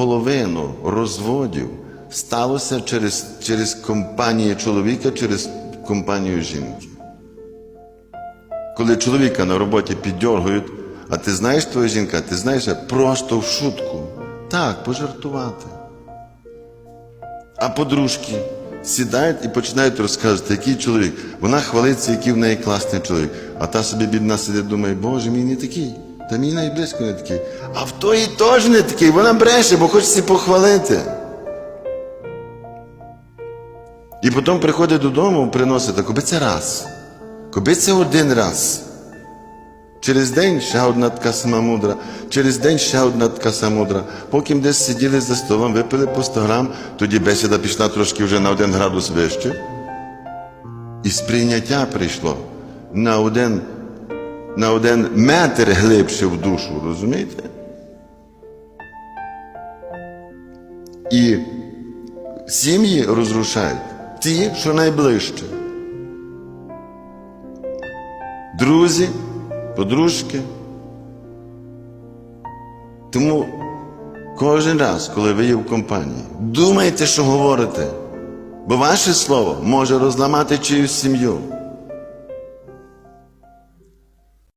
половину розводів сталося через, через компанію чоловіка, через компанію жінки. Коли чоловіка на роботі піддьоргують, а ти знаєш твоя жінка, ти знаєш просто в шутку. Так, пожартувати. А подружки сідають і починають розказувати, який чоловік. Вона хвалиться, який в неї класний чоловік. А та собі бідна сидить, думає, Боже, мій не такий. Та мій найблизько не такий. А в тої теж не такий. Вона бреше, бо хочеться похвалити. І потім приходить додому, приносить, а це раз. Коби це один раз. Через день ще одна така сама мудра, через день ще одна така сама мудра. Поки десь сиділи за столом, випили по 100 грам, тоді бесіда пішла трошки вже на один градус вище. І сприйняття прийшло на один, на один метр глибше в душу, розумієте? І сім'ї розрушають ті, що найближче. Друзі, подружки. Тому кожен раз, коли ви є в компанії, думайте, що говорите, бо ваше слово може розламати чиюсь сім'ю.